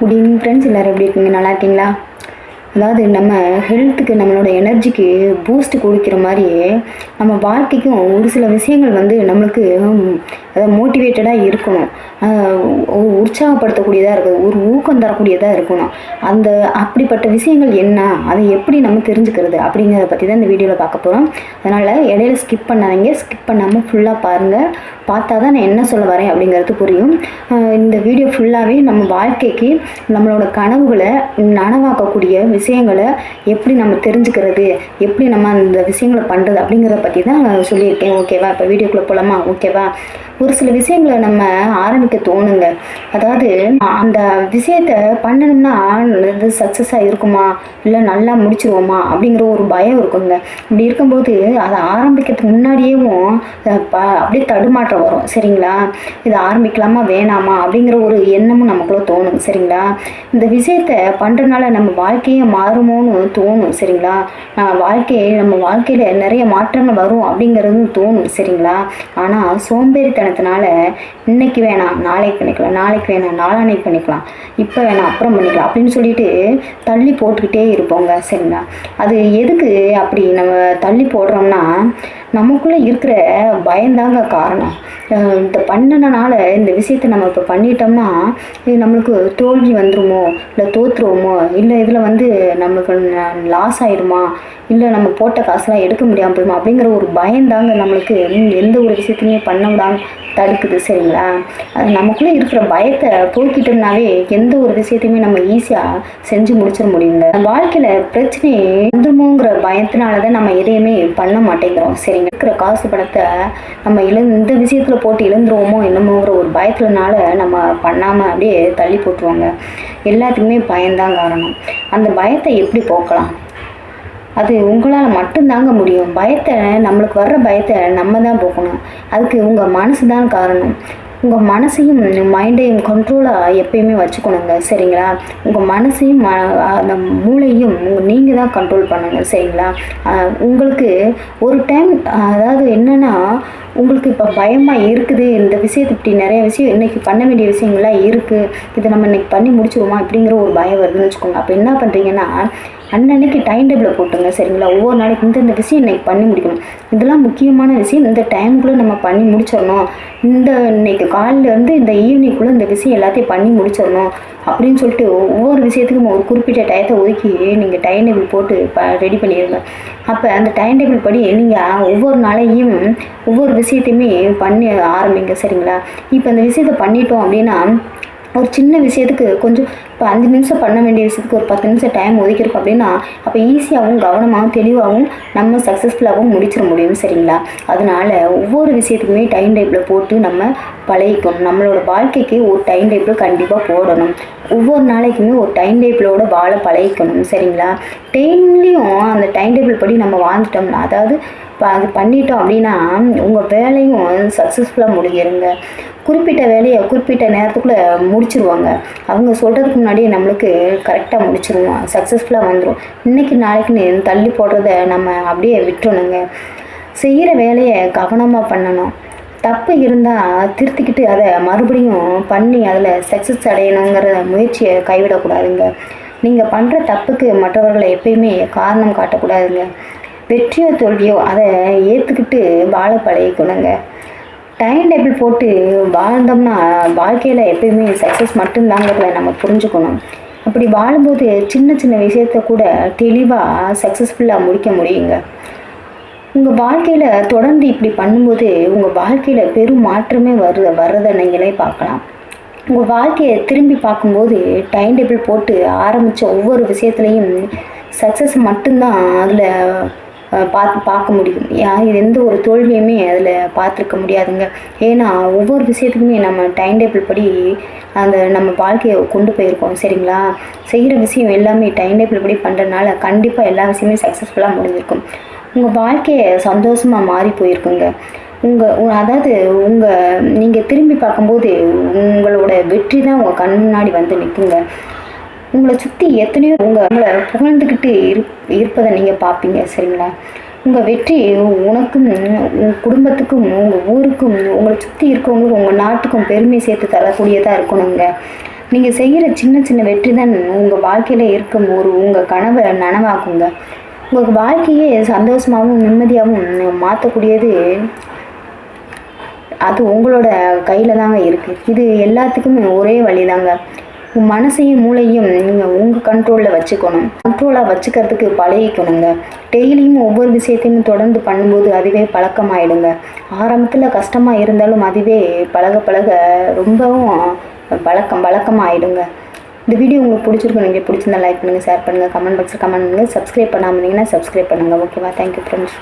Good evening friends எல்லோரும் எப்படி இருக்கீங்க? நல்லா இருக்கீங்களா? அதாவது நம்ம ஹெல்த்துக்கு நம்மளோட எனர்ஜிக்கு பூஸ்ட் கொடுக்குற மாதிரியே நம்ம வாழ்க்கைக்கும் ஒரு சில விஷயங்கள் வந்து நம்மளுக்கு அதாவது மோட்டிவேட்டடாக இருக்கணும். உற்சாகப்படுத்தக்கூடியதாக இருக்குது ஒரு ஊக்கம் தரக்கூடியதாக இருக்கணும். அந்த அப்படிப்பட்ட விஷயங்கள் என்ன அதை எப்படி நம்ம தெரிஞ்சுக்கிறது அப்படிங்கிறத பற்றி தான் இந்த வீடியோவில் பார்க்க போகிறோம் அதனால் இடையில ஸ்கிப் பண்ணாதீங்க ஸ்கிப் பண்ணாமல் ஃபுல்லாக பாருங்கள் பார்த்தா தான் நான் என்ன சொல்ல வரேன் அப்படிங்கிறது புரியும். இந்த வீடியோ ஃபுல்லாகவே நம்ம வாழ்க்கைக்கு நம்மளோட கனவுகளை நனவாக்கக்கூடிய விஷயங்களை எப்படி நம்ம தெரிஞ்சுக்கிறது எப்படி நம்ம அந்த விஷயங்களை பண்ணுறது அப்படிங்கிறத பற்றி தான் சொல்லியிருக்கேன். ஓகேவா? இப்போ வீடியோக்குள்ளே போகலாமா ஓகேவா? ஒரு சில விஷயங்களை நம்ம ஆரம்பிக்க தோணுங்க. அதாவது அந்த விஷயத்த பண்ணணும்னா இது சக்ஸஸாக இருக்குமா? இல்லை நல்லா முடிச்சிருவோமா? அப்படிங்கிற ஒரு பயம் இருக்குங்க. இப்படி இருக்கும்போது அதை ஆரம்பிக்கிறதுக்கு முன்னாடியேவும் அப்படியே தடுமாற்றம் வரும். சரிங்களா? இதை ஆரம்பிக்கலாமா வேணாமா? அப்படிங்கிற ஒரு எண்ணமும் நமக்குள்ள தோணும். சரிங்களா? இந்த விஷயத்த பண்ணுறதுனால நம்ம வாழ்க்கையே மாறுமோன்னு தோணும். சரிங்களா? வாழ்க்கையை நம்ம வாழ்க்கையில் நிறைய மாற்றங்கள் வரும் அப்படிங்கிறதும் தோணும். சரிங்களா? ஆனால் காரணத்தினால இன்னைக்கு வேணாம் நாளைக்கு பண்ணிக்கலாம் நாளைக்கு வேணாம் நாளானைக்கு பண்ணிக்கலாம் இப்போ வேணாம் அப்புறம் பண்ணிக்கலாம் அப்படின்னு சொல்லிட்டு தள்ளி போட்டுக்கிட்டே இருப்போங்க சரிங்களா? அது எதுக்கு அப்படி நம்ம தள்ளி போடுறோம்னா நமக்குள்ளே இருக்கிற பயந்தாங்க காரணம். இப்போ இந்த பண்ணனால இந்த விஷயத்தை நம்ம இப்போ பண்ணிட்டோம்னா இது நம்மளுக்கு தோல்வி வந்துருமோ? இல்லை தோற்றுருவோமோ இல்லை இதில் வந்து நம்மளுக்கு லாஸ் ஆயிடுமா இல்லை நம்ம போட்ட காசுலாம் எடுக்க முடியாமல் போயிடுமா அப்படிங்கிற ஒரு பயந்தாங்க நம்மளுக்கு. எந்த ஒரு விஷயத்தையுமே பண்ண தடுக்குது சரிங்களா? அது நமக்குள்ளே இருக்கிற பயத்தை போக்கிட்டோம்னாவே எந்த ஒரு விஷயத்தையுமே நம்ம ஈஸியாக செஞ்சு முடிச்சிட முடியுங்க. வாழ்க்கையில் பிரச்சனை வந்துருமோங்கிற பயத்தினால தான் நம்ம எதையுமே பண்ண மாட்டேங்கிறோம் சரிங்க? இருக்கிற காசு பணத்தை நம்ம இழந்து இந்த விஷயத்தில் போட்டு எழுந்துருவோமோ என்னமோங்கிற ஒரு பயத்துலனால நம்ம பண்ணாமல் அப்படியே தள்ளி போட்டுருவாங்க. எல்லாத்துக்குமே பயம்தான் காரணம். அந்த பயத்தை எப்படி போக்கலாம்? அது உங்களால் மட்டும்தாங்க முடியும். பயத்தை நம்மளுக்கு வர்ற பயத்தை நம்ம தான் போக்கணும். அதுக்கு உங்கள் மனசு தான் காரணம். உங்கள் மனசையும் மைண்டையும் கண்ட்ரோலாக எப்பயுமே வச்சுக்கணுங்க. சரிங்களா? உங்கள் மனசையும் ம- அந்த மூளையும் நீங்கள் தான் கண்ட்ரோல் பண்ணுங்க சரிங்களா? உங்களுக்கு ஒரு டைம் அதாவது என்னென்னா உங்களுக்கு இப்போ பயமாக இருக்குது? இந்த விஷயத்தை இப்படி நிறைய விஷயம் இன்றைக்கி பண்ண வேண்டிய விஷயங்கள்லாம் இருக்குது இதை நம்ம இன்னைக்கு பண்ணி முடிச்சிருவோமா? அப்படிங்கிற ஒரு பயம் வருதுன்னு வச்சுக்கோங்க. அப்போ என்ன பண்ணுறீங்கன்னா அன்னன்னைக்கு டைம் டேபிளை போட்டுங்க சரிங்களா? ஒவ்வொரு நாளைக்கு இந்தந்த விஷயம் இன்றைக்கி பண்ணி முடிக்கணும். இதெல்லாம் முக்கியமான விஷயம். இந்த டைமுக்குள்ளே நம்ம பண்ணி முடிச்சிடணும். இந்த இன்னைக்கு காலையில இருந்து இந்த ஈவினிங்குள்ளே இந்த விஷயம் எல்லாத்தையும் பண்ணி முடிச்சிடணும் அப்படின்னு சொல்லிட்டு ஒவ்வொரு விஷயத்துக்கும் ஒரு குறிப்பிட்ட டயத்தை ஒதுக்கி நீங்கள் டைம் டேபிள் போட்டு ப ரெடி பண்ணிடுங்க அப்போ அந்த டைம் டேபிள் படி நீங்கள் ஒவ்வொரு நாளையும் ஒவ்வொரு விஷயம் விஷயத்தையுமே பண்ணி ஆரம்பிங்க சரிங்களா? இப்போ இந்த விஷயத்த பண்ணிட்டோம் அப்படின்னா ஒரு சின்ன விஷயத்துக்கு கொஞ்சம் இப்போ அஞ்சு நிமிஷம் பண்ண வேண்டிய விஷயத்துக்கு ஒரு பத்து நிமிஷம் டைம் ஒதுக்கிருக்கோம் அப்படின்னா அப்போ ஈஸியாகவும் கவனமாகவும் தெளிவாகவும் நம்ம சக்ஸஸ்ஃபுல்லாகவும் முடிச்சிட முடியும் சரிங்களா? அதனால ஒவ்வொரு விஷயத்துக்குமே டைம் டேபிளில் போட்டு நம்ம பழகிக்கணும். நம்மளோட வாழ்க்கைக்கு ஒரு டைம் டேபிள் கண்டிப்பாக போடணும். ஒவ்வொரு நாளைக்குமே ஒரு டைம் டேபிளோட வாழ பழகிக்கணும் சரிங்களா? டெய்லியும் அந்த டைம் டேபிள் படி நம்ம வாழ்ந்துட்டோம்னா அதாவது அது பண்ணிட்டோம் அப்படின்னா உங்கள் வேலையும் சக்ஸஸ்ஃபுல்லாக முடிஞ்சிருங்க. குறிப்பிட்ட வேலையை குறிப்பிட்ட நேரத்துக்குள்ளே முடிச்சிருவாங்க. அவங்க சொல்கிறதுக்கு முன்னாடியே நம்மளுக்கு கரெக்டாக முடிச்சிருவோம். சக்ஸஸ்ஃபுல்லாக வந்துடும் இன்றைக்கி நாளைக்குன்னு தள்ளி போடுறத நம்ம அப்படியே விட்டுறணுங்க. செய்கிற வேலையை கவனமாக பண்ணணும். தப்பு இருந்தால் திருத்திக்கிட்டு அதை மறுபடியும் பண்ணி அதில் சக்ஸஸ் அடையணுங்கிற முயற்சியை கைவிடக்கூடாதுங்க. நீங்கள் பண்ணுற தப்புக்கு மற்றவர்களை எப்பயுமே காரணம் காட்டக்கூடாதுங்க. வெற்றியோ தோல்வியோ அதை ஏற்றுக்கிட்டு வாழ பழகிக்கணுங்க டைம் டேபிள் போட்டு வாழ்ந்தோம்னா வாழ்க்கையில் எப்பயுமே சக்ஸஸ் மட்டும்தாங்கிறத நம்ம புரிஞ்சுக்கணும். அப்படி வாழும்போது சின்ன சின்ன விஷயத்த கூட தெளிவாக சக்ஸஸ்ஃபுல்லாக முடிக்க முடியுங்க. உங்கள் வாழ்க்கையில் தொடர்ந்து இப்படி பண்ணும்போது உங்கள் வாழ்க்கையில் பெரும் மாற்றமே வரு வர்றதை நீங்களே பார்க்கலாம். உங்கள் வாழ்க்கையை திரும்பி பார்க்கும்போது டைம் டேபிள் போட்டு ஆரம்பித்த ஒவ்வொரு விஷயத்துலையும் சக்ஸஸ் மட்டும்தான் அதில் பார்த்து பார்க்க முடியும். யா- எந்த ஒரு தோல்வியுமே அதில் பார்த்துருக்க முடியாதுங்க. ஏன்னா ஒவ்வொரு விஷயத்துக்குமே நம்ம டைம் டேபிள் படி அந்த நம்ம வாழ்க்கையை கொண்டு போயிருக்கோம் சரிங்களா? செய்கிற விஷயம் எல்லாமே டைம் டேபிள் படி பண்ணுறதுனால கண்டிப்பாக எல்லா விஷயமே சக்ஸஸ்ஃபுல்லாக முடிஞ்சிருக்கும். உங்கள் வாழ்க்கையை சந்தோஷமாக மாறி போயிருக்குங்க. உங்கள் அதாவது உங்கள் நீங்கள் திரும்பி பார்க்கும்போது உங்களோட வெற்றி தான் உங்கள் கண் முன்னாடி வந்து நிற்குங்க உங்களை சுற்றி எத்தனையோ உங்கள் உங்களை புகழ்ந்துக்கிட்டு இரு இருப்பதை நீங்கள் பார்ப்பீங்க சரிங்களா? உங்கள் வெற்றி உனக்கும் உங்கள் குடும்பத்துக்கும் உங்கள் ஊருக்கும் உங்களை சுற்றி இருக்கவங்களுக்கும் உங்கள் நாட்டுக்கும் பெருமை சேர்த்து தரக்கூடியதாக இருக்கணுங்க. நீங்கள் செய்கிற சின்ன சின்ன வெற்றி தான் உங்கள் வாழ்க்கையில் இருக்கும் ஒரு உங்கள் கனவை நனவாக்குங்க. உங்கள் வாழ்க்கையே சந்தோஷமாகவும் நிம்மதியாகவும் மாற்றக்கூடியது அது உங்களோட கையில் தாங்க இருக்குது இது எல்லாத்துக்குமே ஒரே வழி தாங்க உங்கள் மனசையும் மூளையும் கண்ட்ரோலில் வச்சுக்கணும். கண்ட்ரோலாக வச்சுக்கிறதுக்கு பழகிக்கணுங்க. டெய்லியும் ஒவ்வொரு விஷயத்தையும் தொடர்ந்து பண்ணும்போது அதுவே பழக்கமாயிடுங்க. ஆரம்பத்தில் கஷ்டமாக இருந்தாலும் அதுவே பழக பழக ரொம்பவும் பழக்கம் பழக்கமாயிடுங்க. இந்த வீடியோ உங்களுக்கு பிடிச்சிருக்கும் நீங்கள் பிடிச்சிருந்தா லைக் பண்ணுங்கள் ஷேர் பண்ணுங்கள் கமெண்ட் பாக்ஸில் கமெண்ட் பண்ணுங்கள் சப்ஸ்கிரைப் பண்ணாமல் இருந்தீங்கன்னா சப்ஸ்கிரைப் பண்ணுங்கள் ஓகேவா தேங்க்யூ ஃப்ரெண்ட்ஸ்